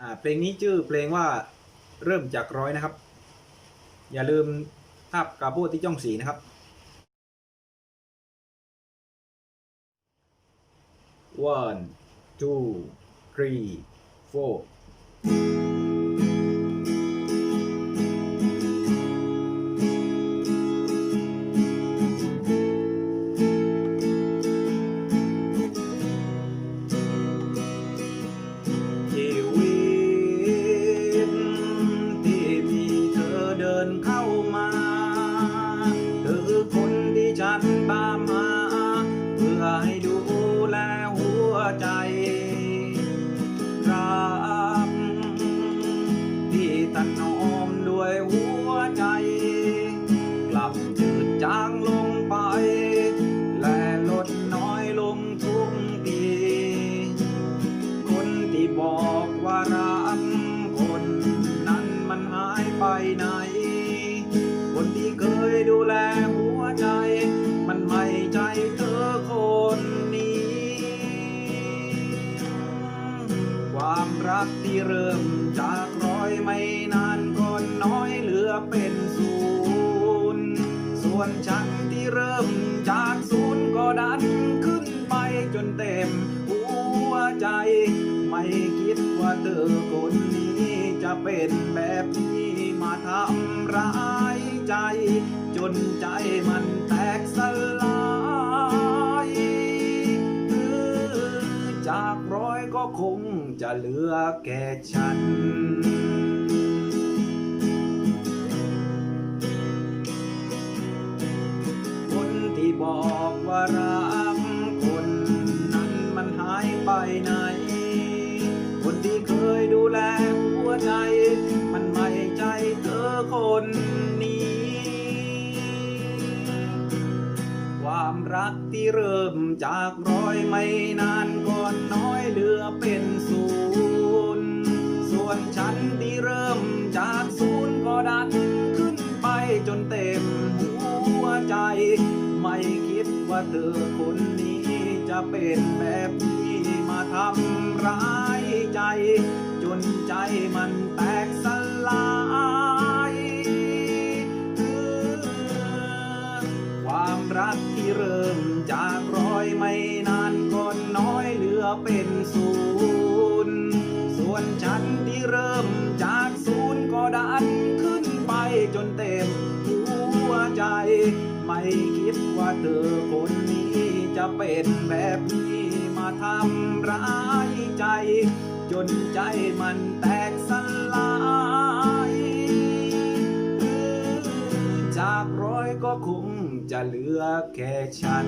อ่าเพลงนี้ชื่อเพลงว่าเริ่มจากร้อยนะครับ อย่าลืมทาบกาโบที่จ้องสีนะครับ one two three four ที่ฉั ความรักที่เริ่มจากร้อยไม่นานก็น้อยเหลือเป็นศูนย์ส่วนฉันที่เริ่มจากศูนย์ก็ดันขึ้นไปจนเต็มหัวใจ ไม่คิดว่าเธอคนนี้จะเป็นแบบนี้มาทำร้ายใจ จนใจมันแต จะเหลือแค่ฉัน คนที่บอกว่ารักคนนั้นมันหายไปไหน คนที่เคยดูแลหัวใจ มันไม่ใจเธอคน รักที่เริ่มจากร้อยไม่นานก่อนน้อยเหลือเป็นศูนย์ส่วนฉันที่เริ่มจากศูนย์ก็ดันขึ้นไปจนเต็มหัวใจ ไม่คิดว่าเธอคนนี้จะเป็นแบบนี้มาทำร้ายใจ จนใจมันแต ความรักที่เริ่มจากร้อยไม่นานก็น้อยเหลือเป็นศูนย์ส่วนฉันที่เริ่มจากศูนย์ก็ดันขึ้นไปจนเต็มหัวใจ ไม่คิดว่าเธอคนนี้จะเป็นแบบนี้มาทำร้ายใจ จนใจมันแตกสลายจากร้อยก็คง จะเหลือแค่ฉัน